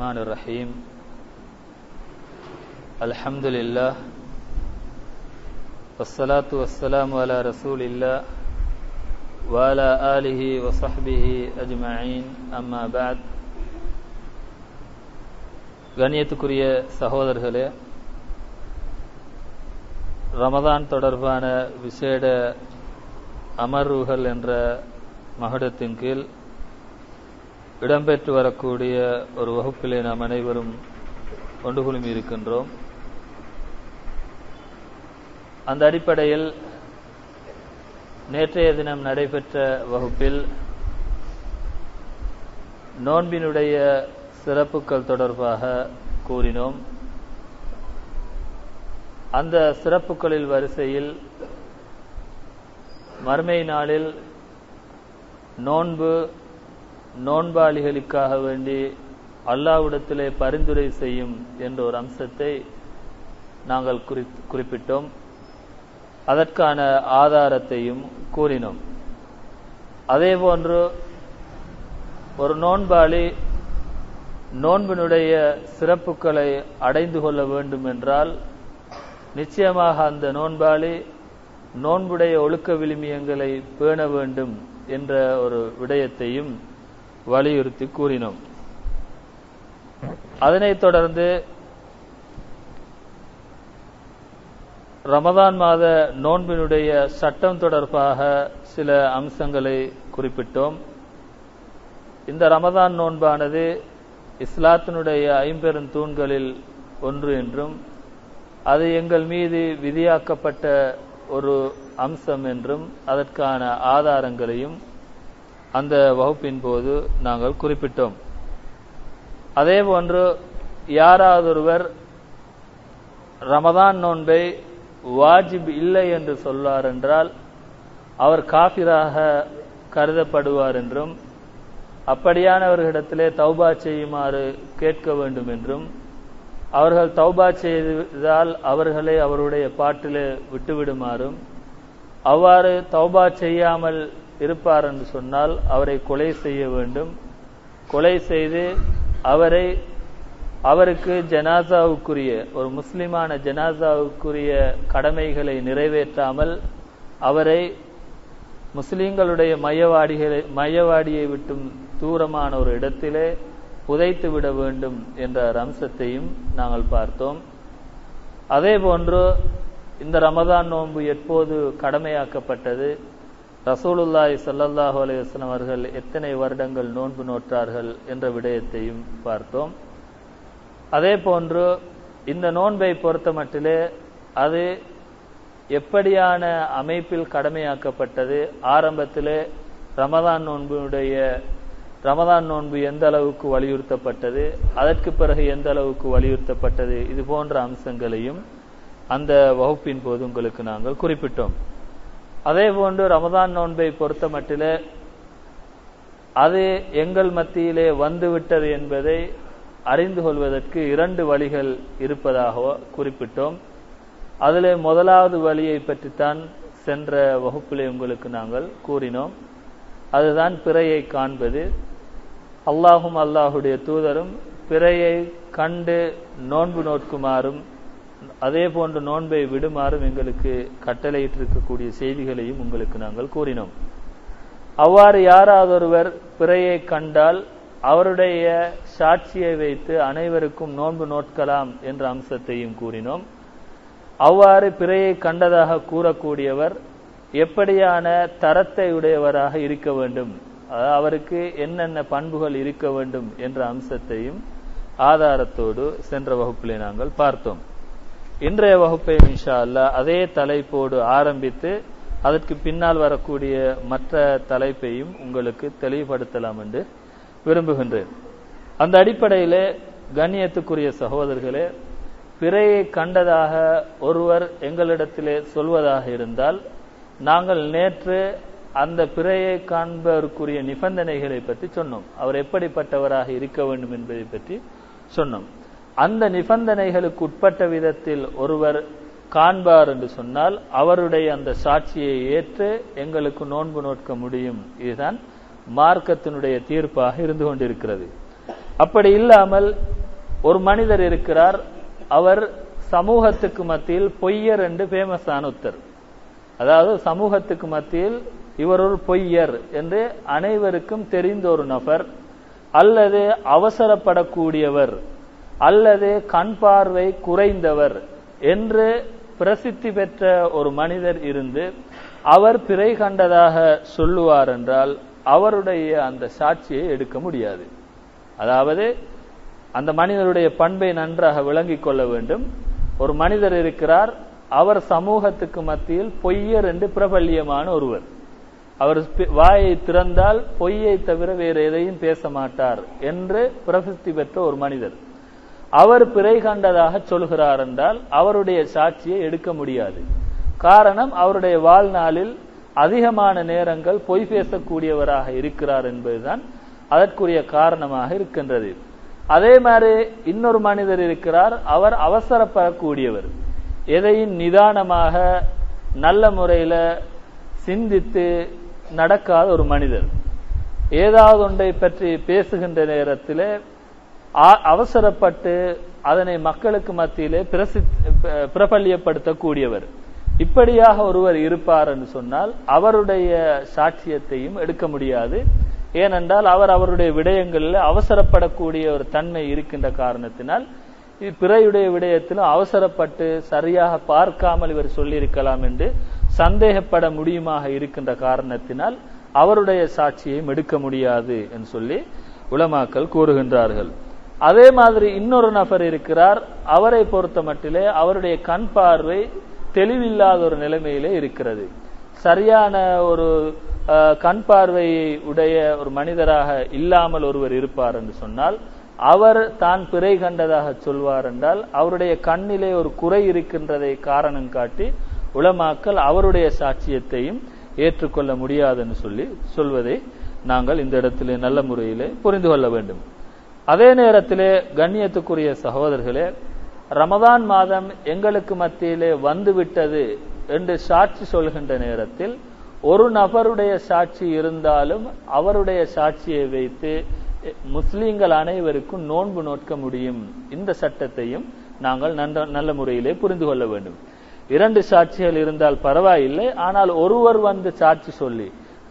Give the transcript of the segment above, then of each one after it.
الرحمن الرحيم الحمد لله والصلاة والسلام على رسول الله وعلى آله وصحبه أجمعين أما بعد கண்ணியத்துக்குரிய சகோதரர்களே ரமதான் தொடர்பான விசேட அமர்வுகள் என்ற மகுடத்தின் கீழ் இடம்பெற்று வரக்கூடிய ஒரு வகுப்பிலே நாம் அனைவரும் ஒன்று குழுமி இருக்கின்றோம். அந்த அடிப்படையில் நேற்றைய தினம் நடைபெற்ற வகுப்பில் நோன்பினுடைய சிறப்புகள் தொடர்பாக கூறினோம். அந்த சிறப்புகளில் வரிசையில் மறுமை நாளில் நோன்பு நோன்பாளிகளுக்காக வேண்டி அல்லாவிடத்திலே பரிந்துரை செய்யும் என்ற ஒரு அம்சத்தை நாங்கள் குறிப்பிட்டோம். அதற்கான ஆதாரத்தையும் கூறினோம். அதே போன்று ஒரு நோன்பாளி நோன்பினுடைய சிறப்புகளை அடைந்து கொள்ள வேண்டும் என்றால் நிச்சயமாக அந்த நோன்பாளி நோன்புடைய ஒழுக்க விளிமியங்களை பேண வேண்டும் என்ற ஒரு விடயத்தையும் வலியுறுத்தி கூறினோம். அதனைத் தொடர்ந்து ரமதான் மாத நோன்பினுடைய சட்டம் தொடர்பாக சில அம்சங்களை குறிப்பிட்டோம். இந்த ரமதான் நோன்பானது இஸ்லாத்தினுடைய ஐம்பெரும் தூண்களில் ஒன்று என்றும் அது எங்கள் மீது விதியாக்கப்பட்ட ஒரு அம்சம் என்றும் அதற்கான ஆதாரங்களையும் அந்த வகுப்பின் போது நாங்கள் குறிப்பிட்டோம். அதே போன்று யாராவதொருவர் ரமதான் நோன்பை வாஜிப் இல்லை என்று சொல்லார் என்றால் அவர் காபிராக கருதப்படுவார் என்றும் அப்படியானவர்களிடத்திலே தௌபா செய்யுமாறு கேட்க வேண்டும் என்றும் அவர்கள் தௌபா செய்தால் அவர்களை அவருடைய பாட்டிலே விட்டுவிடுமாறும் அவ்வாறு தௌபா செய்யாமல் இருப்பார் என்று சொன்னால் அவரை கொலை செய்ய வேண்டும். கொலை செய்து அவரை அவருக்கு ஜனாசாவுக்குரிய ஒரு முஸ்லிமான ஜனாசாவுக்குரிய கடமைகளை நிறைவேற்றாமல் அவரை முஸ்லிம்களுடைய மையவாடிகளை மையவாடியை விட்டும் தூரமான ஒரு இடத்திலே புதைத்து விட வேண்டும் என்ற அம்சத்தையும் நாங்கள் பார்த்தோம். அதே போன்று இந்த ரமதான் நோன்பு எப்போது கடமையாக்கப்பட்டது? ரசூலுல்லாய் சல்லல்லாஹு அலையுஸ்லாம் அவர்கள் எத்தனை வருடங்கள் நோன்பு நோற்றார்கள் என்ற விடயத்தையும் பார்த்தோம். அதே போன்று இந்த நோன்பை பொறுத்த மட்டிலே அது எப்படியான அமைப்பில் கடமையாக்கப்பட்டது? ஆரம்பத்திலே ரமதான் நோன்பினுடைய ரமதான் நோன்பு எந்த அளவுக்கு வலியுறுத்தப்பட்டது? அதற்கு பிறகு எந்த அளவுக்கு வலியுறுத்தப்பட்டது? இது போன்ற அம்சங்களையும் அந்த வகுப்பின் போது உங்களுக்கு நாங்கள் குறிப்பிட்டோம். அதே போன்று ரமதான் நோன்பை பொறுத்த மட்டில அது எங்கள் மத்தியிலே வந்துவிட்டது என்பதை அறிந்து கொள்வதற்கு இரண்டு வழிகள் இருப்பதாக குறிப்பிட்டோம். அதில் முதலாவது வழியை பற்றித்தான் சென்ற வகுப்பிலே உங்களுக்கு நாங்கள் கூறினோம். அதுதான் பிறையை காண்பது. அல்லாஹும் அல்லாஹுடைய தூதரும் பிறையை கண்டு நோன்பு நோக்குமாறும் அதே போன்று நோன்பை விடுமாறும் எங்களுக்கு கட்டளையிட்டிருக்கக்கூடிய செய்திகளையும் உங்களுக்கு நாங்கள் கூறினோம். அவ்வாறு யாராவதொருவர் பிறையை கண்டால் அவருடைய சாட்சியை வைத்து அனைவருக்கும் நோன்பு நோட்கலாம் என்ற அம்சத்தையும் கூறினோம். அவ்வாறு பிறையை கண்டதாக கூறக்கூடியவர் எப்படியான தரத்தை உடையவராக இருக்க வேண்டும் அவருக்கு என்னென்ன பண்புகள் இருக்க வேண்டும் என்ற அம்சத்தையும் ஆதாரத்தோடு சென்ற வகுப்பிலே நாங்கள் பார்த்தோம். இன்றைய வகுப்பை இன்ஷா அல்லா அதே தலைப்போடு ஆரம்பித்து அதற்கு பின்னால் வரக்கூடிய மற்ற தலைப்பையும் உங்களுக்கு தெளிவுபடுத்தலாம் என்று விரும்புகின்றேன். அந்த அடிப்படையிலே கண்ணியத்துக்குரிய சகோதரர்களே பிறையை கண்டதாக ஒருவர் எங்களிடத்திலே சொல்வதாக இருந்தால் நாங்கள் நேற்று அந்த பிறையை காண்பதற்குரிய நிபந்தனைகளை பற்றி சொன்னோம். அவர் எப்படிப்பட்டவராக இருக்க வேண்டும் என்பதை பற்றி சொன்னோம். அந்த நிபந்தனைகளுக்கு உட்பட்ட விதத்தில் ஒருவர் காண்பார் என்று சொன்னால் அவருடைய அந்த சாட்சியை ஏற்று எங்களுக்கு நோன்பு நோட்க முடியும். இதுதான் மார்க்கத்தினுடைய தீர்ப்பாக இருந்து கொண்டிருக்கிறது. அப்படி இல்லாமல் ஒரு மனிதர் இருக்கிறார் அவர் சமூகத்துக்கு மத்தியில் பொய்யர் என்று ஃபேமஸான ஒருத்தர். அதாவது சமூகத்துக்கு மத்தியில் இவர் ஒரு பொய்யர் என்று அனைவருக்கும் தெரிந்த ஒரு நபர் அல்லது அவசரப்படக்கூடியவர் அல்லது கண் பார்வை குறைந்தவர் என்று பிரசித்தி பெற்ற ஒரு மனிதர் இருந்து அவர் பிறை கண்டதாக சொல்லுவார் என்றால் அவருடைய அந்த சாட்சியை எடுக்க முடியாது. அதாவது அந்த மனிதருடைய பண்பை நன்றாக விளங்கிக் கொள்ள வேண்டும். ஒரு மனிதர் இருக்கிறார் அவர் சமூகத்துக்கு மத்தியில் பொய்யர் என்று பிரபல்யமான ஒருவர். அவர் வாயை திறந்தால் பொய்யை தவிர வேறு எதையும் பேச மாட்டார் என்று பிரசித்தி பெற்ற ஒரு மனிதர். அவர் பிறை கண்டதாக சொல்கிறார் என்றால் அவருடைய சாட்சியை எடுக்க முடியாது. காரணம் அவருடைய வாழ்நாளில் அதிகமான நேரங்கள் பொய் பேசக்கூடியவராக இருக்கிறார் என்பதுதான் அதற்குரிய காரணமாக இருக்கின்றது. அதே மாதிரி இன்னொரு மனிதர் இருக்கிறார் அவர் அவசரப்படக்கூடியவர். எதையும் நிதானமாக நல்ல முறையில் சிந்தித்து நடக்காத ஒரு மனிதர். ஏதாவது ஒன்றை பற்றி பேசுகின்ற நேரத்தில் அவசரப்பட்டு அதனை மக்களுக்கு மத்தியிலே பிரபல்யப்படுத்தக்கூடியவர். இப்படியாக ஒருவர் இருப்பார் என்று சொன்னால் அவருடைய சாட்சியத்தையும் எடுக்க முடியாது. ஏனென்றால் அவர் அவருடைய விடயங்களில் அவசரப்படக்கூடிய ஒரு தன்மை இருக்கின்ற காரணத்தினால் பிறையுடைய விடயத்திலும் அவசரப்பட்டு சரியாக பார்க்காமல் இவர் சொல்லியிருக்கலாம் என்று சந்தேகப்பட முடியுமாக இருக்கின்ற காரணத்தினால் அவருடைய சாட்சியையும் எடுக்க முடியாது என்று சொல்லி உலமாக்கள் கூறுகின்றார்கள். அதே மாதிரி இன்னொரு நபர் இருக்கிறார். அவரை பொறுத்த மட்டிலே அவருடைய கண் பார்வை தெளிவில்லாத ஒரு நிலைமையிலே இருக்கிறது. சரியான ஒரு கண் பார்வையை உடைய ஒரு மனிதராக இல்லாமல் ஒருவர் இருப்பார் என்று சொன்னால் அவர் தான் பிறை கண்டதாக சொல்வார் என்றால் அவருடைய கண்ணிலே ஒரு குறை இருக்கின்றதை காரணம் காட்டி உலமாக்கல் அவருடைய சாட்சியத்தையும் ஏற்றுக்கொள்ள முடியாதுன்னு சொல்லி சொல்வதை நாங்கள் இந்த இடத்திலே நல்ல முறையிலே புரிந்து கொள்ள வேண்டும். அதே நேரத்திலே கண்ணியத்துக்குரிய சகோதரர்களே ரமதான் மாதம் எங்களுக்கு மத்தியிலே வந்துவிட்டது என்று சாட்சி சொல்கின்ற நேரத்தில் ஒரு நபருடைய சாட்சி இருந்தாலும் அவருடைய சாட்சியை வைத்து முஸ்லீம்கள் அனைவருக்கும் நோன்பு நோக்க முடியும். இந்த சட்டத்தையும் நாங்கள் நல்ல முறையிலே புரிந்து கொள்ள வேண்டும். இரண்டு சாட்சிகள் இருந்தால் பரவாயில்லை ஆனால் ஒருவர் வந்து சாட்சி சொல்லி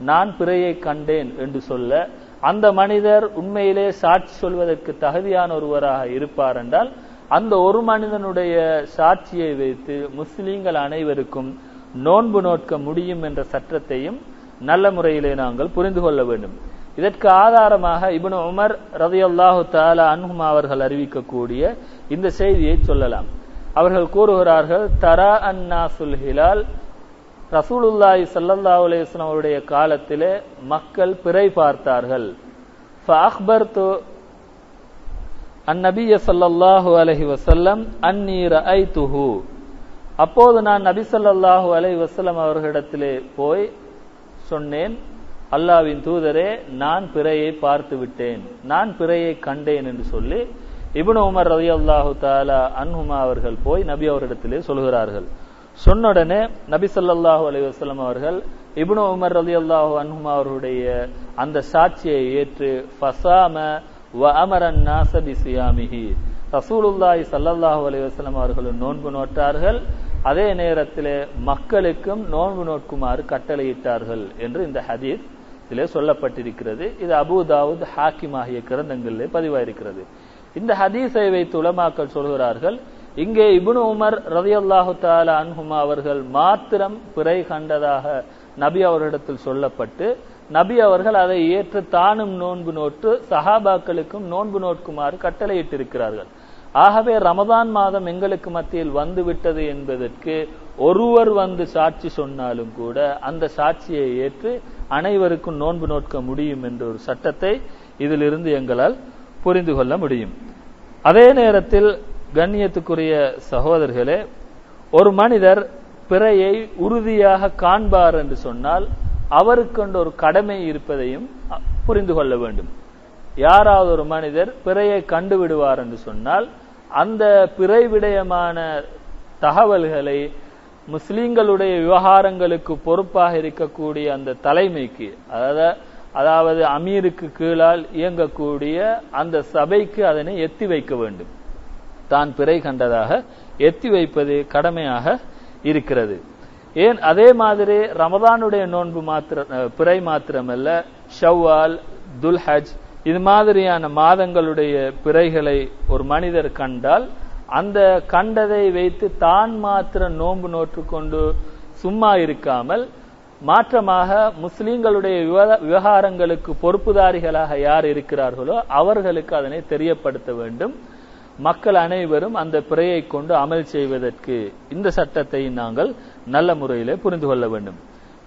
நான் பிறையை கண்டேன் என்று சொல்ல அந்த மனிதர் உண்மையிலே சாட்சி சொல்வதற்கு தகுதியான ஒருவராக இருப்பார் என்றால் அந்த ஒரு மனிதனுடைய சாட்சியை வைத்து முஸ்லீம்கள் அனைவருக்கும் நோன்பு நோட்க முடியும் என்ற சட்டத்தையும் நல்ல முறையிலே நாங்கள் புரிந்து கொள்ள வேண்டும். இதற்கு ஆதாரமாக இப்னு உமர் ரதையல்லாஹு தாலா அன்ஹுமா அவர்கள் அறிவிக்கக்கூடிய இந்த செய்தியை சொல்லலாம். அவர்கள் கூறுகிறார்கள் தரா அன்னா சுல் ஹிலால் ரசூலுல்லாஹி ஸல்லல்லாஹு அலைஹி அவருடைய காலத்திலே மக்கள் பிறை பார்த்தார்கள். ஃபஅக்பர்து அந்நபிய ஸல்லல்லாஹு அலைஹி வஸல்லம் ஐ துஹு அப்போது நான் நபி சல்லல்லாஹு அலைஹி வஸல்லம் அவர்களிடத்திலே போய் சொன்னேன் அல்லாவின் தூதரே நான் பிறையை பார்த்து விட்டேன். நான் பிறையை கண்டேன் என்று சொல்லி இபுன் உமர் ரலியல்லாஹு தாலா அன்ஹுமா அவர்கள் போய் நபி அவரிடத்திலே சொல்கிறார்கள். சொன்ன உடனே நபி ஸல்லல்லாஹு அவர்கள் இபுனு உமர் ரலியல்லாஹு அன்ஹுமா அவருடைய அந்த சாட்சியை ஏற்று ஃபசாம வ அமரன் நாசபி சியாமிஹி. ரசூலுல்லாஹி சல்லல்லாஹு அலைஹி வஸல்லம் அவர்கள் நோன்பு நோட்டார்கள் அதே நேரத்திலே மக்களுக்கும் நோன்பு நோட்குமாறு கட்டளையிட்டார்கள் என்று இந்த ஹதீஸ் இதிலே சொல்லப்பட்டிருக்கிறது. இது அபுதாவுத் ஹாக்கிம் ஆகிய கிரந்தங்களிலே பதிவாயிருக்கிறது. இந்த ஹதீஸை வைத்து உலமாக்கள் சொல்கிறார்கள் இங்கே இபுனு உமர் ரதியல்லாஹு தாலா அன்ஹுமா அவர்கள் மாத்திரம் பிறை கண்டதாக நபி அவர்களிடத்தில் சொல்லப்பட்டு நபி அவர்கள் அதை ஏற்று தானும் நோன்பு நோட்டு சஹாபாக்களுக்கும் நோன்பு நோட்குமாறு கட்டளையிட்டிருக்கிறார்கள். ஆகவே ரமதான் மாதம் எங்களுக்கு மத்தியில் வந்து விட்டது என்பதற்கு ஒருவர் வந்து சாட்சி சொன்னாலும் கூட அந்த சாட்சியை ஏற்று அனைவருக்கும் நோன்பு நோட்க முடியும் என்ற ஒரு சட்டத்தை இதிலிருந்து எங்களால் புரிந்து கொள்ள முடியும். அதே நேரத்தில் கண்ணியத்துக்குரிய சகோதரர்களே ஒரு மனிதர் பிறையை உறுதியாக காண்பார் என்று சொன்னால் அவருக்கென்று ஒரு கடமை இருப்பதையும் புரிந்து கொள்ள வேண்டும். யாராவது ஒரு மனிதர் பிறையை கண்டு விடுவார் என்று சொன்னால் அந்த பிறை விடயமான தகவல்களை முஸ்லீம்களுடைய விவகாரங்களுக்கு பொறுப்பாக இருக்கக்கூடிய அந்த தலைமைக்கு அதாவது அதாவது அமீருக்கு கீழால் இயங்கக்கூடிய அந்த சபைக்கு அதனை எத்தி வைக்க வேண்டும். தான் பிறை கண்டதாக எத்தி வைப்பது கடமையாக இருக்கிறது. ஏன் அதே மாதிரி ரமதானுடைய நோன்பு மாத்திர பிறை மாத்திரமல்ல ஷவ்வால் துல்ஹஜ் இது மாதிரியான மாதங்களுடைய பிறைகளை ஒரு மனிதர் கண்டால் அந்த கண்டதை வைத்து தான் மாத்திர நோன்பு நோற்று கொண்டு சும்மா இருக்காமல் மாற்றமாக முஸ்லீம்களுடைய விவகாரங்களுக்கு பொறுப்புதாரிகளாக யார் இருக்கிறார்களோ அவர்களுக்கு அதனை தெரியப்படுத்த வேண்டும். மக்கள் அனைவரும் அந்த பிறையை கொண்டு அமல் செய்வதற்கு இந்த சட்டத்தை நாங்கள் நல்ல முறையிலே புரிந்து கொள்ள வேண்டும்.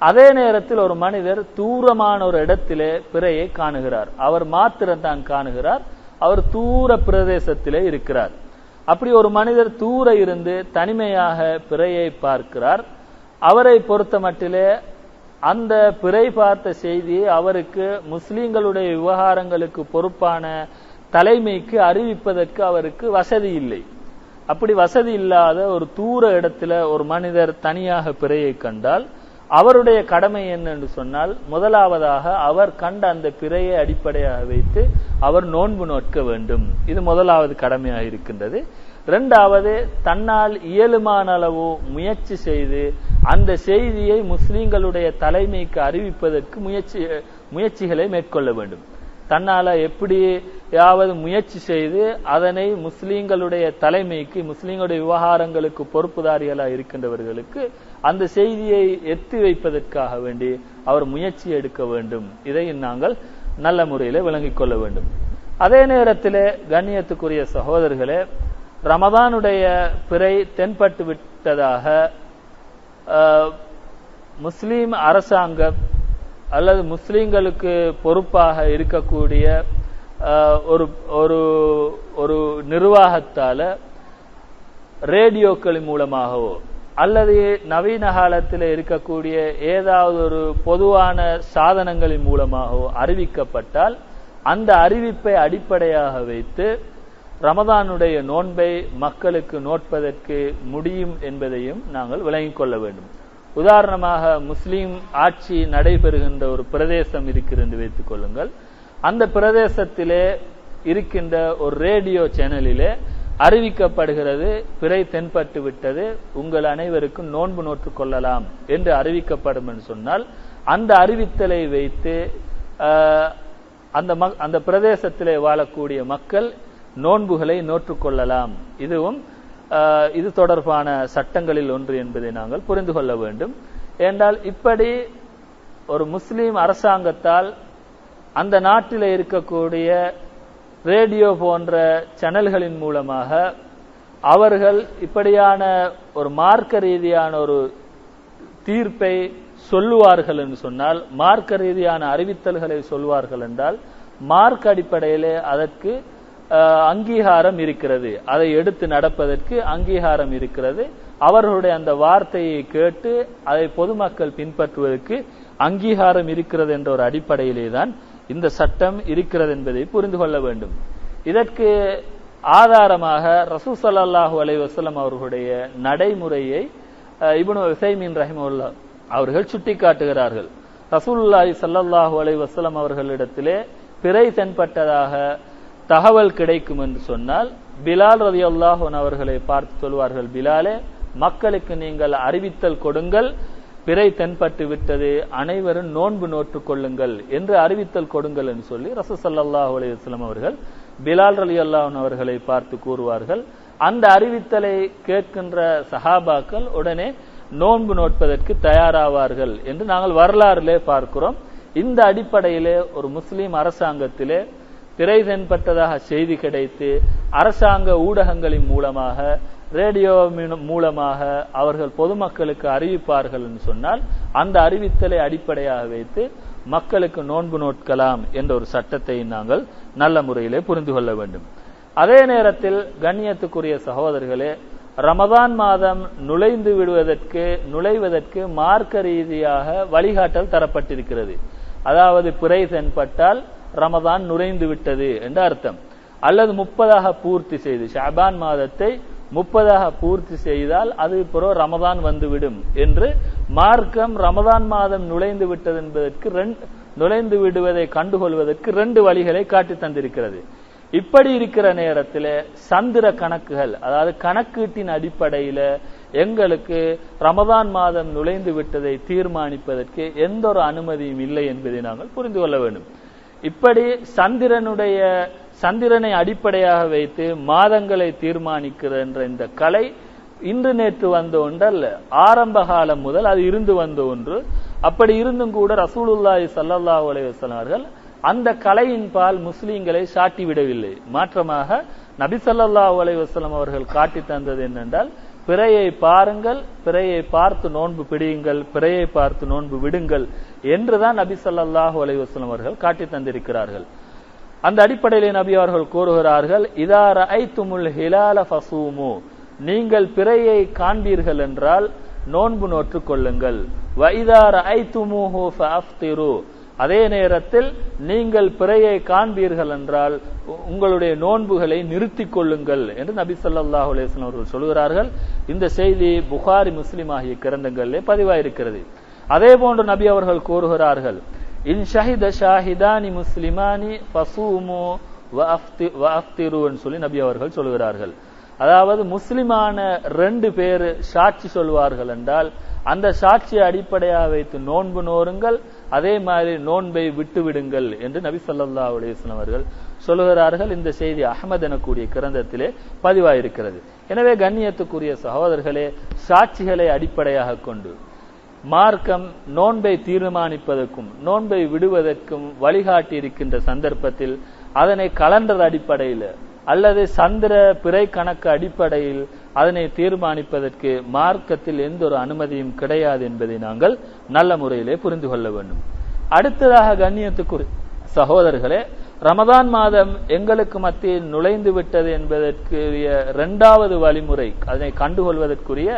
அதே நேரத்தில் ஒரு மனிதர் தூரமான ஒரு இடத்திலே பிறையை காணுகிறார். அவர் மாத்திரம்தான் காணுகிறார். அவர் தூர பிரதேசத்திலே இருக்கிறார். அப்படி ஒரு மனிதர் தூர இருந்து தனிமையாக பிறையை பார்க்கிறார். அவரை பொறுத்த மட்டிலே அந்த பிறை பார்த்த செய்தி அவருக்கு முஸ்லீம்களுடைய விவகாரங்களுக்கு பொறுப்பான தலைமைக்கு அறிவிப்பதற்கு அவருக்கு வசதி இல்லை. அப்படி வசதி இல்லாத ஒரு தூர இடத்துல ஒரு மனிதர் தனியாக பிறையை கண்டால் அவருடைய கடமை என்னன்னு சொன்னால் முதலாவதாக அவர் கண்ட அந்த பிறையை அடிப்படையாக வைத்து அவர் நோன்பு நோட்க வேண்டும். இது முதலாவது கடமையாக இருக்கின்றது. இரண்டாவது தன்னால் இயலுமான அளவு முயற்சி செய்து அந்த செய்தியை முஸ்லிம்களுடைய தலைமைக்கு அறிவிப்பதற்கு முயற்சி முயற்சிகளை மேற்கொள்ள வேண்டும். தன்னால எப்படியாவது முயற்சி செய்து அதனை முஸ்லிம்களுடைய தலைமைக்கு முஸ்லீம்களுடைய விவகாரங்களுக்கு பொறுப்புதாரிகளா இருக்கின்றவர்களுக்கு அந்த செய்தியை எத்தி வைப்பதற்காக வேண்டி அவர் முயற்சி எடுக்க வேண்டும். இதை நாங்கள் நல்ல முறையில விளங்கிக் கொள்ள வேண்டும். அதே நேரத்திலே கண்ணியத்துக்குரிய சகோதரர்களே ரமதானுடைய பிறை தென்பட்டு விட்டதாக முஸ்லீம் அரசாங்கம் அல்லது முஸ்லீம்களுக்கு பொறுப்பாக இருக்கக்கூடிய ஒரு ஒரு ஒரு நிர்வாகத்தால ரேடியோக்களின் மூலமாகவோ அல்லது நவீன காலத்தில் இருக்கக்கூடிய ஏதாவது ஒரு பொதுவான சாதனங்களின் மூலமாகவோ அறிவிக்கப்பட்டால் அந்த அறிவிப்பை அடிப்படையாக வைத்து ரமதானுடைய நோன்பை மக்களுக்கு நோட்பதற்கு முடியும் என்பதையும் நாங்கள் விளங்கிக் கொள்ள வேண்டும். உதாரணமாக முஸ்லீம் ஆட்சி நடைபெறுகின்ற ஒரு பிரதேசம் இருக்கிறது வைத்துக் கொள்ளுங்கள். அந்த பிரதேசத்திலே இருக்கின்ற ஒரு ரேடியோ சேனலிலே அறிவிக்கப்படுகிறது பிறை தென்பட்டு விட்டது உங்கள் அனைவருக்கும் நோன்பு நோற்று கொள்ளலாம் என்று அறிவிக்கப்படும் என்று சொன்னால் அந்த அறிவித்தலை வைத்து அந்த மக்- அந்த பிரதேசத்திலே வாழக்கூடிய மக்கள் நோன்புகளை நோற்றுக்கொள்ளலாம் இதுவும் இது தொடர்பான சட்டங்களில் ஒன்று என்பதை நாங்கள் புரிந்து கொள்ள வேண்டும். என்றால் இப்படி ஒரு முஸ்லீம் அரசாங்கத்தால் அந்த நாட்டில் இருக்கக்கூடிய ரேடியோ போன்ற சேனல்களின் மூலமாக அவர்கள் இப்படியான ஒரு மார்க்க ரீதியான ஒரு தீர்ப்பை சொல்லுவார்கள் என்று சொன்னால் மார்க்க ரீதியான அறிவித்தல்களை சொல்வார்கள் என்றால் மார்க் அடிப்படையிலே அதற்கு அங்கீகாரம் இருக்கிறது. அதை எடுத்து நடப்பதற்கு அங்கீகாரம் இருக்கிறது. அவர்களுடைய அந்த வார்த்தையை கேட்டு அதை பொதுமக்கள் பின்பற்றுவதற்கு அங்கீகாரம் இருக்கிறது என்ற ஒரு அடிப்படையிலே தான் இந்த சட்டம் இருக்கிறது என்பதை புரிந்து கொள்ள வேண்டும். இதற்கு ஆதாரமாக ரசூ சல்லாஹூ அலைஹி அவர்களுடைய நடைமுறையை அஹ், இப்னு உசைமின் ரஹிமவுல்லா அவர்கள் சுட்டிக்காட்டுகிறார்கள். ரசூல்லாய் ஸல்லல்லாஹு அலைஹி வசலம் அவர்களிடத்திலே பிறை தென்பட்டதாக தகவல் கிடைக்கும் என்று சொன்னால் பிலால் ரதி அல்லாஹன் அவர்களை பார்த்து சொல்வார்கள் பிலாலே மக்களுக்கு நீங்கள் அறிவித்தல் கொடுங்கள் பிறை தென்பட்டு விட்டது அனைவரும் நோன்பு நோற்று கொள்ளுங்கள் என்று அறிவித்தல் கொடுங்கள் என்று சொல்லி ரசூ அலையம் அவர்கள் பிலால் அலி அல்லாஹன் அவர்களை பார்த்து கூறுவார்கள். அந்த அறிவித்தலை கேட்கின்ற சஹாபாக்கள் உடனே நோன்பு நோட்பதற்கு தயாராவார்கள் என்று நாங்கள் வரலாறுலே பார்க்கிறோம். இந்த அடிப்படையிலே ஒரு முஸ்லீம் அரசாங்கத்திலே பிறை தென்பட்டதாக செய்தி கிடைத்து அரசாங்க ஊடகங்களின் மூலமாக ரேடியோ மூலமாக அவர்கள் பொதுமக்களுக்கு அறிவிப்பார்கள் என்று சொன்னால் அந்த அறிவித்தலை அடிப்படையாக வைத்து மக்களுக்கு நோன்பு நோட்கலாம் என்ற ஒரு சட்டத்தை நாங்கள் நல்ல முறையிலே புரிந்து கொள்ள வேண்டும். அதே நேரத்தில் கண்ணியத்துக்குரிய சகோதரர்களே ரமதான் மாதம் நுழைந்து விடுவதற்கு நுழைவதற்கு மார்க்க ரீதியாக வழிகாட்டல் தரப்பட்டிருக்கிறது. அதாவது பிறை தென்பட்டால் ரமதான் நுழைந்து விட்டது என்று அர்த்தம். அல்லது முப்பதாக பூர்த்தி செய்து ஷாபான் மாதத்தை முப்பதாக பூர்த்தி செய்தால் அது பிறகு ரமதான் வந்துவிடும் என்று மார்க்கம் ரமதான் மாதம் நுழைந்து விட்டது என்பதற்கு ரெண்டு நுழைந்து விடுவதை கண்டுகொள்வதற்கு ரெண்டு வழிகளை காட்டி தந்திருக்கிறது. இப்படி இருக்கிற நேரத்தில் சந்திர கணக்குகள் அதாவது கணக்கீட்டின் அடிப்படையில எங்களுக்கு ரமதான் மாதம் நுழைந்து விட்டதை தீர்மானிப்பதற்கு எந்த ஒரு அனுமதியும் இல்லை என்பதை நாங்கள் புரிந்து கொள்ள வேண்டும். இப்படி சந்திரனுடைய சந்திரனை அடிப்படையாக வைத்து மாதங்களை தீர்மானிக்கிற என்ற இந்த கலை இன்று நேற்று வந்த ஒன்றல்ல ஆரம்ப காலம் முதல் அது இருந்து வந்த ஒன்று. அப்படி இருந்தும் கூட ரசூலுல்லாஹி சல்லல்லாஹு அலைஹி வஸல்லம் அவர்கள் அந்த கலையின் பால் முஸ்லிம்களை சாட்டி விடவில்லை. மாற்றமாக நபி சல்லல்லாஹு அலைஹி வஸல்லம் அவர்கள் காட்டி தந்தது என்னென்றால் பிறையை பாருங்கள் பிறையை பார்த்து நோன்பு பிடியுங்கள் பிறையை பார்த்து நோன்பு விடுங்கள் என்றுதான் நபி சொல்லாஹு அலைவாஸ்லம் அவர்கள் காட்டி தந்திருக்கிறார்கள். அந்த அடிப்படையிலே நபி அவர்கள் கூறுகிறார்கள் இதார ஐத்துமுல் ஹிலால ஃபசூமு. நீங்கள் பிறையை காண்பீர்கள் என்றால் நோன்பு நோற்றுக் கொள்ளுங்கள். வைதார ஐத்துமுஹு ஃபஅஃப்திரு. அதே நேரத்தில் நீங்கள் பிறையை காண்பீர்கள் என்றால் உங்களுடைய நோன்புகளை நிறுத்திக் கொள்ளுங்கள் என்று நபி ஸல்லல்லாஹு அலைஹி அவர்கள் சொல்கிறார்கள். இந்த செய்தி புகாரி முஸ்லிம் ஆகிய கிரந்தங்களிலே பதிவாயிருக்கிறது. அதே போன்று நபி அவர்கள் கூறுகிறார்கள் இன் ஷஹித ஷாஹிதானி முஸ்லிமானி ஃபசூமு வஅஃப்திரு சொல்லி நபி அவர்கள் சொல்கிறார்கள். அதாவது முஸ்லிமான ரெண்டு பேர் சாட்சி சொல்வார்கள் என்றால் அந்த சாட்சியை அடிப்படையாக வைத்து நோன்பு நோருங்கள் அதே மாதிரி நோன்பை விட்டு விடுங்கள் என்று நபி சொல்லா அலிஸ்லாம் அவர்கள் சொல்லுகிறார்கள். இந்த செய்தி அகமது எனக்கூடிய கிரந்தத்திலே பதிவாயிருக்கிறது. எனவே கண்ணியத்துக்குரிய சகோதரர்களே சாட்சிகளை அடிப்படையாக கொண்டு மார்க்கம் நோன்பை தீர்மானிப்பதற்கும் நோன்பை விடுவதற்கும் வழிகாட்டி இருக்கின்ற சந்தர்ப்பத்தில் அதனை கலண்டர் அடிப்படையில் அல்லது சந்திர பிறை கணக்கு அடிப்படையில் அதனை தீர்மானிப்பதற்கு மார்க்கத்தில் எந்த ஒரு அனுமதியும் கிடையாது என்பதை நாங்கள் நல்ல முறையிலே புரிந்து கொள்ள வேண்டும். அடுத்ததாக கண்ணியத்துக்கு சகோதரர்களே ரமதான் மாதம் எங்களுக்கு மத்தியில் நுழைந்து விட்டது என்பதற்குரிய இரண்டாவது வழிமுறை அதனை கண்டுகொள்வதற்குரிய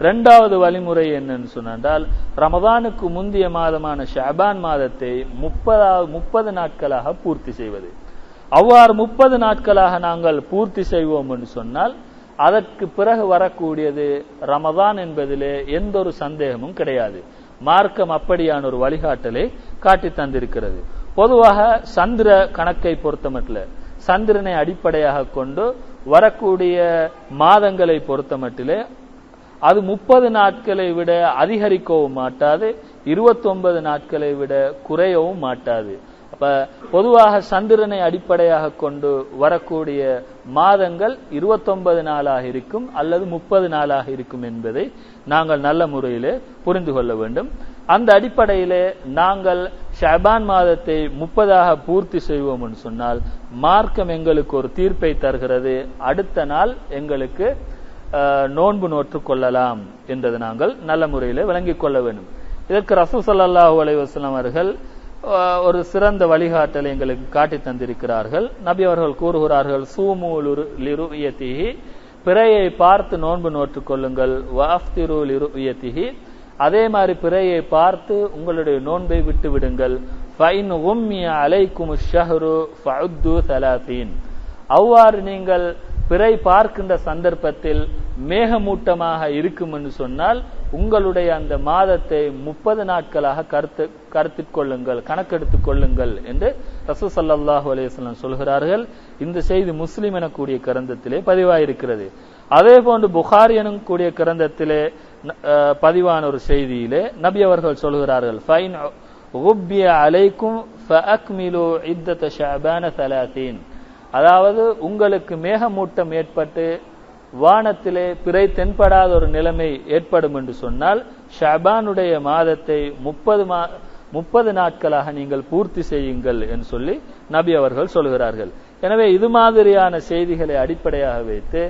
இரண்டாவது வழிமுறை என்னன்னு சொன்னால் ரமதானுக்கு முந்தைய மாதமான ஷாபான் மாதத்தை முப்பதாவது முப்பது நாட்களாக பூர்த்தி செய்வது. அவ்வாறு முப்பது நாட்களாக நாங்கள் பூர்த்தி செய்வோம் என்று சொன்னால் அதற்கு பிறகு வரக்கூடியது ரமதான் என்பதிலே எந்த ஒரு சந்தேகமும் கிடையாது. மார்க்கம் அப்படியான ஒரு வழிகாட்டலை காட்டி தந்திருக்கிறது. பொதுவாக சந்திர கணக்கை பொறுத்தமட்டில் சந்திரனை அடிப்படையாக கொண்டு வரக்கூடிய மாதங்களை பொறுத்தமட்டிலே அது முப்பது நாட்களை விட அதிகரிக்கவும் மாட்டாது இருபத்தி ஒன்பது நாட்களை விட குறையவும் மாட்டாது. அப்ப பொதுவாக சந்திரனை அடிப்படையாக கொண்டு வரக்கூடிய மாதங்கள் இருபத்தொன்பது நாளாக இருக்கும் அல்லது முப்பது நாளாக இருக்கும் என்பதை நாங்கள் நல்ல முறையிலே புரிந்து கொள்ள வேண்டும். அந்த அடிப்படையிலே நாங்கள் ஷபான் மாதத்தை முப்பதாக பூர்த்தி செய்வோம் என்று சொன்னால் மார்க்கம் எங்களுக்கு ஒரு தீர்ப்பை தருகிறது. அடுத்த நாள் எங்களுக்கு நோன்பு நோற்று கொள்ளலாம் என்றதை நாங்கள் நல்ல முறையிலே விளங்கிக் கொள்ள வேண்டும். இதற்கு ரசூ சல்லாஹூ அலைவாஸ்லாம் அவர்கள் ஒரு சிறந்த வழிகாட்டலை எங்களுக்கு காட்டி தந்திருக்கிறார்கள். நபி அவர்கள் கூறுகிறார்கள் சூமூலுருயத்திஹி பிறையை பார்த்து நோன்பு நோற்றுக் கொள்ளுங்கள். வாஃப்திரு அதே மாதிரி பிறையை பார்த்து உங்களுடைய நோன்பை விட்டு விடுங்கள். ஃபைன் உம்மிய அலைக்கும் ஷஹ்ரு ஃபஉத்து சலாத்தீன். அவ்வாறு நீங்கள் பிறை பார்க்கின்ற சந்தர்ப்பத்தில் மேகமூட்டமாக இருக்கும் என்று சொன்னால் உங்களுடைய அந்த மாதத்தை முப்பது நாட்களாக கருத்து கருத்து கொள்ளுங்கள் கணக்கெடுத்துக் கொள்ளுங்கள் என்று ரசூ சல்லாஹூ அலையம் சொல்கிறார்கள். இந்த செய்தி முஸ்லிம் எனக்கூடிய கிரந்தத்திலே பதிவாயிருக்கிறது. அதே போன்று புகார் எனும் கூடிய கிரந்தத்திலே பதிவான ஒரு செய்தியிலே நபி அவர்கள் சொல்கிறார்கள் ஃபைன் அலைக்கும் இத்தத்த ஷாபான சலாத்தீன். அதாவது உங்களுக்கு மேகமூட்டம் ஏற்பட்டு வானத்திலே பிறை தென்படாத ஒரு நிலைமை ஏற்படும் என்று சொன்னால் ஷபானுடைய மாதத்தை முப்பது மா முப்பது நாட்களாக நீங்கள் பூர்த்தி செய்யுங்கள் என்று சொல்லி நபி அவர்கள் சொல்கிறார்கள். எனவே இது மாதிரியான செய்திகளை அடிப்படையாக வைத்து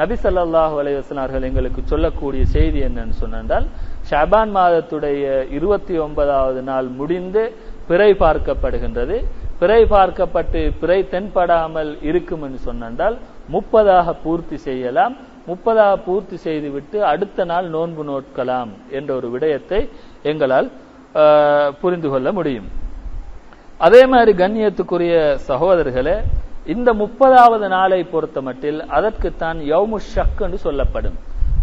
நபி சல்லாஹூ அலைவசனார்கள் எங்களுக்கு சொல்லக்கூடிய செய்தி என்னன்னு சொன்னால் ஷபான் மாதத்துடைய இருபத்தி ஒன்பதாவது நாள் முடிந்து பிறை பார்க்கப்படுகின்றது. பிறை பார்க்கப்பட்டு பிறை தென்படாமல் இருக்கும் என்று சொன்னால் முப்பதாக பூர்த்தி செய்யலாம். முப்பதாக பூர்த்தி செய்துவிட்டு அடுத்த நாள் நோன்பு நோட்கலாம் என்ற ஒரு விடயத்தை எங்களால் புரிந்து கொள்ள முடியும். அதே மாதிரி கண்ணியத்துக்குரிய சகோதரர்களே இந்த முப்பதாவது நாளை பொறுத்த மட்டில் அதற்குத்தான் யவுமு ஷக் என்று சொல்லப்படும்.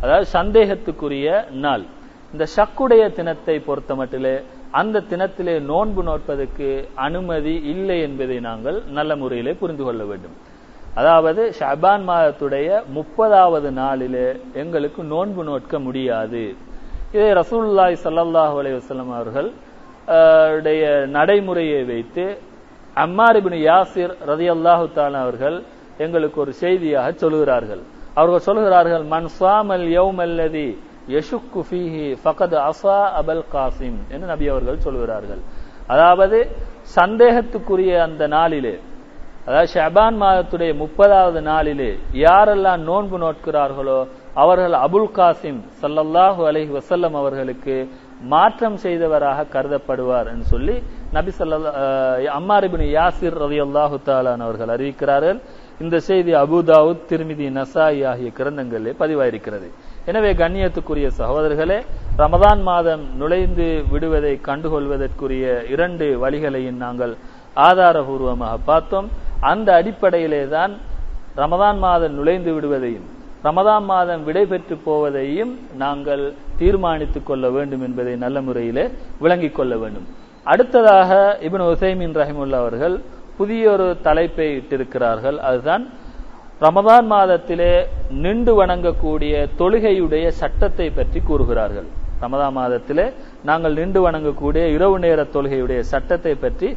அதாவது சந்தேகத்துக்குரிய நாள். இந்த ஷக்குடைய தினத்தை பொறுத்த மட்டிலே அந்த தினத்திலே நோன்பு நோட்பதற்கு அனுமதி இல்லை என்பதை நாங்கள் நல்ல முறையிலே புரிந்து கொள்ள வேண்டும். அதாவது ஷபான் மாதத்துடைய முப்பதாவது நாளிலே எங்களுக்கு நோன்பு நோட்க முடியாது. இதை ரசூல்லாய் சல்லாஹ் அலைஹி அவர்கள் உடைய நடைமுறையை வைத்து அம்மார் இப்னு யாசிர் ரதியல்லாஹு தஆலா அவர்கள் எங்களுக்கு ஒரு செய்தியாக சொல்கிறார்கள். அவர்கள் சொல்கிறார்கள் மன் சாமல் யௌமல்லதி யஷுக்கு ஃபீஹி ஃபகத் அபல் காசிம் என்று நபி அவர்கள் சொல்கிறார்கள். அதாவது சந்தேகத்துக்குரிய அந்த நாளிலே அதாவது ஷபான் மாதத்துடைய முப்பதாவது நாளிலே யாரெல்லாம் நோன்பு நோட்கிறார்களோ அவர்கள் அபுல் காசிம் சல்லல்லாஹு அலஹி வசல்லம் அவர்களுக்கு மாற்றம் செய்தவராக கருதப்படுவார் என்று சொல்லி நபி சொல்லா அம்மாரிபின் யாசிர் ரவி அல்லாஹு தாலான் அவர்கள் அறிவிக்கிறார்கள். இந்த செய்தி அபுதாவுத் திருமிதி நசாயி ஆகிய கிரந்தங்களிலே பதிவாயிருக்கிறது. எனவே கண்ணியத்துக்குரிய சகோதரர்களே ரமதான் மாதம் நுழைந்து விடுவதை கண்டுகொள்வதற்குரிய இரண்டு வழிகளையும் நாங்கள் ஆதாரபூர்வமாக பார்த்தோம். அந்த அடிப்படையிலே தான் ரமதான் மாதம் நுழைந்து விடுவதையும் ரமதான் மாதம் விடைபெற்று போவதையும் நாங்கள் தீர்மானித்துக் கொள்ள வேண்டும் என்பதை நல்ல முறையிலே விளங்கிக் கொள்ள வேண்டும். அடுத்ததாக இபின் உசைமின் ரஹிமுல்லா அவர்கள் புதிய ஒரு தலைப்பை இட்டிருக்கிறார்கள். அதுதான் ரமதான் மாதத்திலே நின்று வணங்கக்கூடிய தொழுகையுடைய சட்டத்தை பற்றி கூறுகிறார்கள். ரமதான் மாதத்திலே நாங்கள் நின்று வணங்கக்கூடிய இரவு நேர தொழுகையுடைய சட்டத்தை பற்றி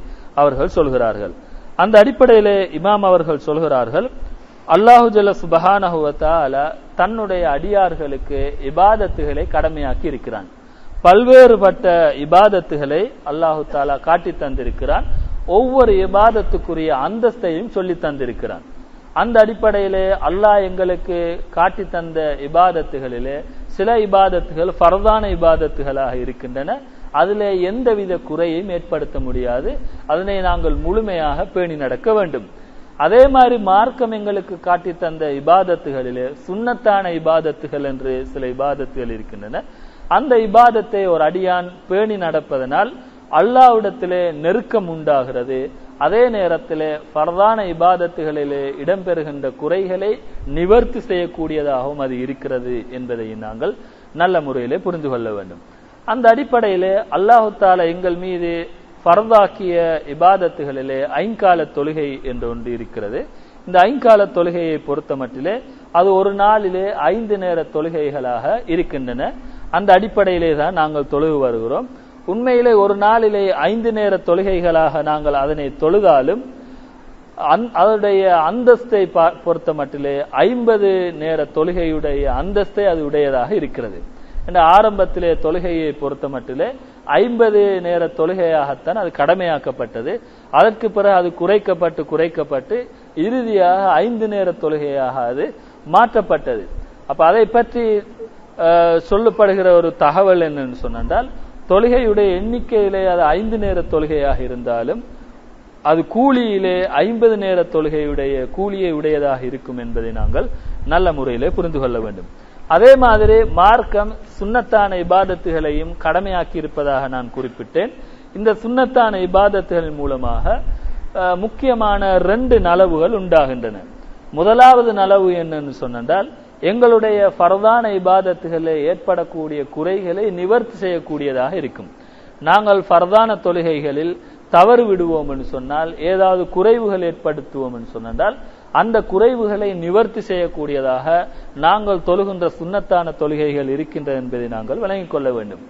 அவர்கள் சொல்கிறார்கள். அந்த அடிப்படையிலே இமாம் அவர்கள் சொல்கிறார்கள் அல்லாஹு ஜல்ல சுபஹானஹுவத்தால தன்னுடைய அடியார்களுக்கு இபாதத்துகளை கடமையாக்கி இருக்கிறான். பல்வேறுபட்ட இபாதத்துகளை அல்லாஹு தாலா காட்டி தந்திருக்கிறான். ஒவ்வொரு இபாதத்துக்குரிய அந்தஸ்தையும் சொல்லி தந்திருக்கிறான். அந்த அடிப்படையிலே அல்லாஹ் எங்களுக்கு காட்டி தந்த இபாதத்துகளிலே சில இபாதத்துகள் ஃபர்தான இபாதத்துகளாக இருக்கின்றன. அதிலே எந்தவித குறையும் ஏற்படுத்த முடியாது. அதனை நாங்கள் முழுமையாக பேணி நடக்க வேண்டும். அதே மாதிரி மார்க்கம் எங்களுக்கு காட்டி தந்த இபாதத்துகளிலே சுண்ணத்தான இபாதத்துகள் என்று சில இபாதத்துகள் இருக்கின்றன. அந்த இபாதத்தை ஒரு அடியான் பேணி நடப்பதனால் அல்லாவிடத்திலே நெருக்கம் உண்டாகிறது. அதே நேரத்திலே பரதான இபாதத்துகளிலே இடம்பெறுகின்ற குறைகளை நிவர்த்தி செய்யக்கூடியதாகவும் அது இருக்கிறது என்பதை நாங்கள் நல்ல முறையிலே புரிந்து கொள்ள வேண்டும். அந்த அடிப்படையிலே அல்லாஹு எங்கள் மீது பரதாக்கிய இபாதத்துகளிலே ஐங்கால தொழுகை என்று ஒன்று இருக்கிறது. இந்த ஐங்கால தொழுகையை பொறுத்த மட்டிலே அது ஒரு நாளிலே ஐந்து நேர தொழுகைகளாக இருக்கின்றன. அந்த அடிப்படையிலே தான் நாங்கள் தொழுகு வருகிறோம். உண்மையிலே ஒரு நாளிலே ஐந்து நேர தொழுகைகளாக நாங்கள் அதனை தொழுதாலும் அதனுடைய அந்தஸ்தை பொறுத்த மட்டிலே ஐம்பது நேர தொழுகையுடைய அந்தஸ்தை அது உடையதாக இருக்கிறது. என்ற ஆரம்பத்திலே தொழுகையை பொறுத்த மட்டிலே ஐம்பது நேர தொழுகையாகத்தான் அது கடமையாக்கப்பட்டது. அதற்கு பிறகு அது குறைக்கப்பட்டு குறைக்கப்பட்டு இறுதியாக ஐந்து நேர தொழுகையாக அது மாற்றப்பட்டது. அப்ப அதை பற்றி சொல்லப்படுகிற ஒரு தகவல் என்னன்னு சொன்னால் தொழுகையுடைய எண்ணிக்கையிலே அது ஐந்து நேர தொழுகையாக இருந்தாலும் அது கூலியிலே ஐம்பது நேர தொழுகையுடைய கூலியை உடையதாக இருக்கும் என்பதை நாங்கள் நல்ல முறையிலே புரிந்து கொள்ள வேண்டும். அதே மாதிரி மார்க்கம் சுண்ணத்தான இபாதத்துகளையும் கடமையாக்கி இருப்பதாக நான் குறிப்பிட்டேன். இந்த சுண்ணத்தான இபாதத்துகள் மூலமாக முக்கியமான ரெண்டு நலவுகள் உண்டாகின்றன. முதலாவது நலவு என்னன்னு சொன்னால் எங்களுடைய ஃபர்தான இபாதத்துகளில் ஏற்படக்கூடிய குறைகளை நிவர்த்தி செய்யக்கூடியதாக இருக்கும். நாங்கள் ஃபர்தான தொழுகைகளில் தவறு விடுவோம் என்று சொன்னால் ஏதாவது குறைவுகள் ஏற்படுத்துவோம் என்று சொன்னால் அந்த குறைவுகளை நிவர்த்தி செய்யக்கூடியதாக நாங்கள் தொழுகின்ற சுண்ணத்தான தொழுகைகள் இருக்கின்றன என்பதை நாங்கள் விளங்கிக் கொள்ள வேண்டும்.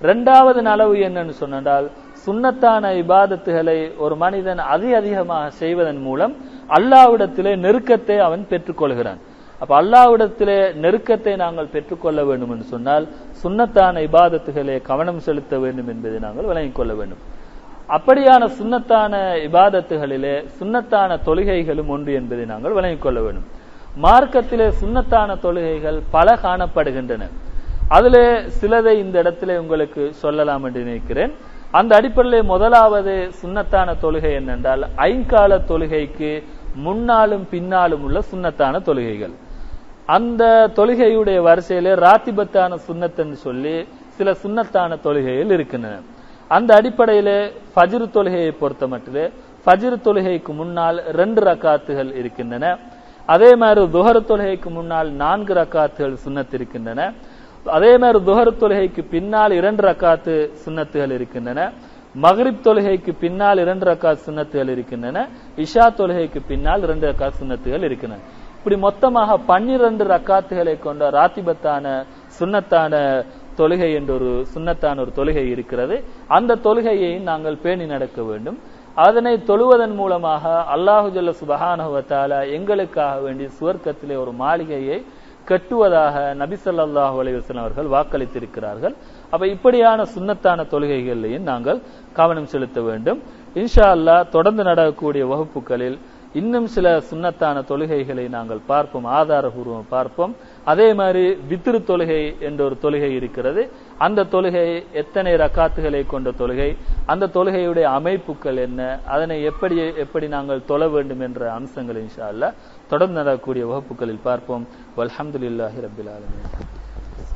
இரண்டாவது நலவு என்னன்னு சொன்னால் சுண்ணத்தான இபாதத்துகளை ஒரு மனிதன் அதிக அதிகமாக செய்வதன் மூலம் அல்லாவிடத்திலே நெருக்கத்தை அவன் பெற்றுக்கொள்கிறான். அப்ப அல்லாவிடத்திலே நெருக்கத்தை நாங்கள் பெற்றுக்கொள்ள வேண்டும் என்று சொன்னால் சுண்ணத்தான இபாதத்துகளே கவனம் செலுத்த வேண்டும் என்பதை நாங்கள் விளங்கிக் கொள்ள வேண்டும். அப்படியான சுண்ணத்தான இபாதத்துகளிலே சுண்ணத்தான தொழுகைகளும் ஒன்று என்பதை நாங்கள் விளங்கிக் கொள்ள வேண்டும். மார்க்கத்திலே சுண்ணத்தான தொழுகைகள் பல காணப்படுகின்றன. அதிலே சிலதை இந்த இடத்திலே உங்களுக்கு சொல்லலாம் என்று நினைக்கிறேன். அந்த அடிப்படையிலே முதலாவது சுண்ணத்தான தொழுகை என்னென்றால் ஐங்கால தொழுகைக்கு முன்னாலும் பின்னாலும் உள்ள சுண்ணத்தான தொழுகைகள். அந்த தொழுகையுடைய வரிசையிலே ராத்திபத்தான சுண்ணத்துன்னு சொல்லி சில சுண்ணத்தான தொழுகைகள் இருக்கின்றன. அந்த அடிப்படையிலே ஃபஜ்ர் தொழுகையை பொறுத்த மட்டும் ஃபஜ்ர் தொழுகைக்கு முன்னால் ரெண்டு ரக்காத்துகள் இருக்கின்றன. அதே மாதிரி துஹர் தொழுகைக்கு முன்னால் நான்கு ரக்காத்துகள் சுண்ணத் இருக்கின்றன. அதே மாதிரி துஹர் தொழுகைக்கு பின்னால் இரண்டு ரக்காத்து சுன்னத்துகள் இருக்கின்றன. மகரிப் தொழுகைக்கு பின்னால் இரண்டு ரக்காத் சுன்னத்துகள் இருக்கின்றன. இஷா தொழுகைக்கு பின்னால் இரண்டு ரக்காத் சுன்னத்துகள் இருக்கின்றன. இப்படி மொத்தமாக பன்னிரண்டு ரக்காத்துகளை கொண்ட ராத்திபத்தான சுன்னத்தான தொழுகை என்றொரு ஒரு ஒரு தொழுகை இருக்கிறது. அந்த தொழுகையை நாங்கள் பேணி நடக்க வேண்டும். அதனை தொழுவதன் மூலமாக அல்லாஹுஜல்ல ஜல்ல எங்களுக்காக வேண்டி சுவர்க்கத்திலே ஒரு மாளிகையை கட்டுவதாக நபிசல்லாஹு அலைவசன் அவர்கள் வாக்களித்திருக்கிறார்கள். அப்ப இப்படியான சுன்னத்தான தொழுகைகளையும் நாங்கள் கவனம் செலுத்த வேண்டும். இன்ஷா அல்லா தொடர்ந்து நடக்கக்கூடிய வகுப்புகளில் இன்னும் சில சுன்னத்தான தொழுகைகளை நாங்கள் பார்ப்போம் ஆதாரபூர்வம் பார்ப்போம். அதே மாதிரி வித்திரு தொழுகை என்ற ஒரு தொழுகை இருக்கிறது. அந்த தொழுகை எத்தனை ரக்காத்துகளை கொண்ட தொழுகை அந்த தொழுகையுடைய அமைப்புகள் என்ன அதனை எப்படி எப்படி நாங்கள் தொழ வேண்டும் என்ற அம்சங்கள் இன்ஷா அல்ல தொடர்ந்து நடக்கக்கூடிய வகுப்புகளில் பார்ப்போம். அலமதுல்லாஹி ரபில் ஆலமீன்.